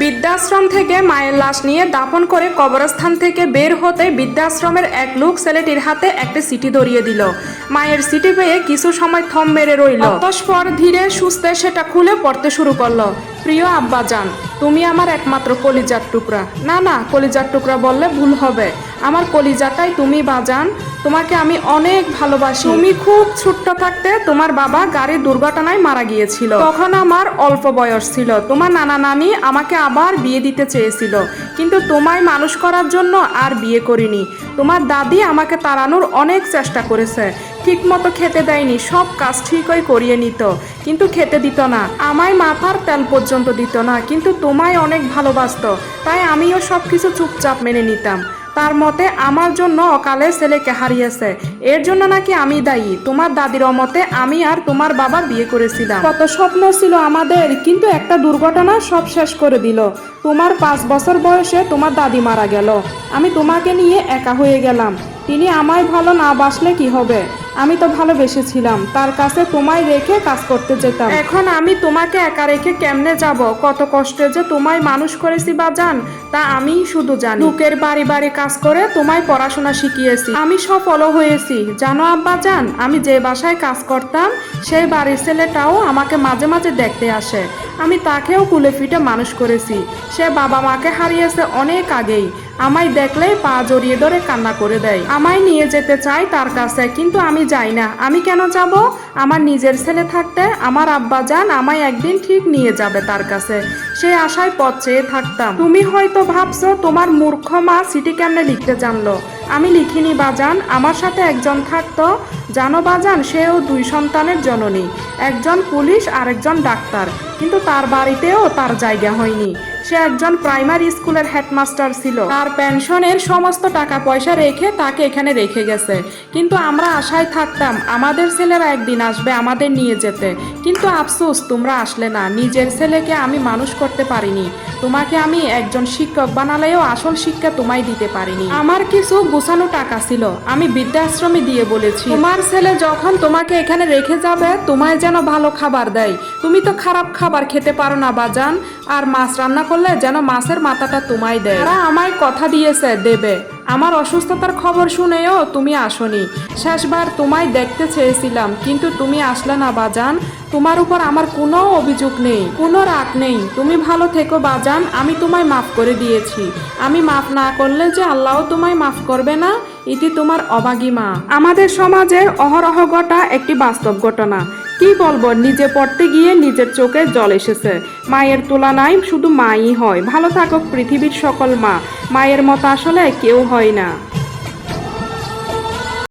বৃদ্ধাশ্রম থেকে মায়ের লাশ নিয়ে দাপন করে কবরস্থান থেকে বের হতে বৃদ্ধাশ্রমের এক লোক ছেলেটির হাতে একটি সিটি ধরিয়ে দিল। মায়ের সিটি পেয়ে কিছু সময় থম মেরে রইল। পর ধীরে সুস্থে সেটা খুলে পড়তে শুরু করল। প্রিয় আব্বাজান, তুমি আমার একমাত্র কলিজার টুকরা। না না, কলিজার টুকরা বললে ভুল হবে। আমার কলিজাটাই তুমি বাজান। তোমাকে আমি অনেক ভালোবাসি। তুমি খুব ছোট্ট থাকতে তোমার বাবা গাড়ির দুর্ঘটনায় মারা গিয়েছিল। তখন আমার অল্প বয়স ছিল। তোমার নানা নানি আমাকে আবার বিয়ে দিতে চেয়েছিল। কিন্তু তোমায় মানুষ করার জন্য আর বিয়ে করিনি। তোমার দাদি আমাকে তাড়ানোর অনেক চেষ্টা করেছে। ঠিক মতো খেতে দেয়নি। সব কাজ ঠিকই করিয়ে নিত। কিন্তু খেতে দিত না। আমায় মাথার তেল পর্যন্ত দিত না। কিন্তু তোমায় অনেক ভালোবাসত। তাই আমিও সব কিছু চুপচাপ মেনে নিতাম। তার মতে আমার জন্য অকালে ছেলেকে হারিয়েছে। এর জন্য নাকি আমি দায়ী। তোমার দাদির মতে আমি আর তোমার বাবা বিয়ে করেছিলাম। কত স্বপ্ন ছিল আমাদের, কিন্তু একটা দুর্ঘটনা সব শেষ করে দিল। তোমার পাঁচ বছর বয়সে তোমার দাদি মারা গেল। আমি তোমাকে নিয়ে একা হয়ে গেলাম। তিনি আমায় ভালো না বাসলে কি হবে? আমি তো ভালোবেসেছিলাম। তার কাছে তোমায় রেখে কাজ করতে যেতাম। এখন আমি তোমাকে একা রেখে কেমনে যাব? কত কষ্টে যে তোমায় মানুষ করেছি বা জান, তা আমি শুধু জানি। লোকের বাড়ি বাড়ি কাজ করে তোমায় পড়াশোনা শিখিয়েছি। আমি সফলও হয়েছি। জানো আব্বা জান, আমি যে বাসায় কাজ করতাম, সেই বাড়ির ছেলেটাও আমাকে মাঝে মাঝে দেখতে আসে। আমি তাকেও কুলে ফিটে মানুষ করেছি। সে বাবা মাকে হারিয়েছে অনেক আগেই। আমায় দেখলেই পা জড়িয়ে ধরে কান্না করে দেয়। আমায় নিয়ে যেতে চাই তার কাছে, কিন্তু আমি যাই না। আমি কেন যাব? আমার নিজের ছেলে থাকতে আমার আব্বা যান, আমায় একদিন ঠিক নিয়ে যাবে তার কাছে। সে আশায় পথ চেয়ে থাকতাম। তুমি হয়তো ভাবছ, তোমার মূর্খ মা সিটি কেমনে লিখতে জানলো? আমি লিখিনি বাজান আমার সাথে একজন থাকতো। জানো বাজান সেও দুই সন্তানের জননী। একজন পুলিশ আর একজন ডাক্তার। কিন্তু তার বাড়িতেও তার জায়গা হয়নি। সে একজন প্রাইমারি স্কুলের হেডমাস্টার ছিল। তার পেনশনের সমস্ত টাকা পয়সা রেখে তাকে এখানে রেখে গেছে। কিন্তু আমরা আশায় থাকতাম, আমাদের ছেলেরা একদিন আসবে আমাদের নিয়ে যেতে। কিন্তু আফসোস, তোমরা আসলে না। নিজের ছেলেকে আমি মানুষ করতে পারিনি। তোমাকে আমি একজন শিক্ষক বানালেও আসল শিক্ষা তোমায় দিতে পারিনি। আমার কিছু গুছানো টাকা ছিল, আমি বৃদ্ধাশ্রমে দিয়ে বলেছি। তোমার ছেলে যখন তোমাকে এখানে রেখে যাবে, তোমায় যেন ভালো খাবার দেয়। তুমি তো খারাপ খাবার খেতে পারো না, বাজান। আর মাছ রান্না করলে যেন মাছের মাথাটা তোমায় দেয়। তারা আমায় কথা দিয়েছে, দেবে। আমার অসুস্থতার খবর শুনেও তুমি আসনি। শেষবার তোমায় দেখতে চেয়েছিলাম, কিন্তু তুমি আসলে না বাজান। তোমার উপর আমার কোনো অভিযোগ নেই, কোনো রাগ নেই। তুমি ভালো থেকো বাজান, আমি তোমায় মাফ করে দিয়েছি। আমি মাফ না করলে যে আল্লাহ তোমায় মাফ করবে না, এটি তোমার অবাগী মা। আমাদের সমাজের অহরহ ঘটা একটি বাস্তব ঘটনা। কি বলব, নিজে পড়তে গিয়ে নিজের চোখে জল এসেছে। মায়ের তুলনায় শুধু মাই হয়। ভালো থাকুক পৃথিবীর সকল মা। মায়ের মতো আসলে কেউ হয় না।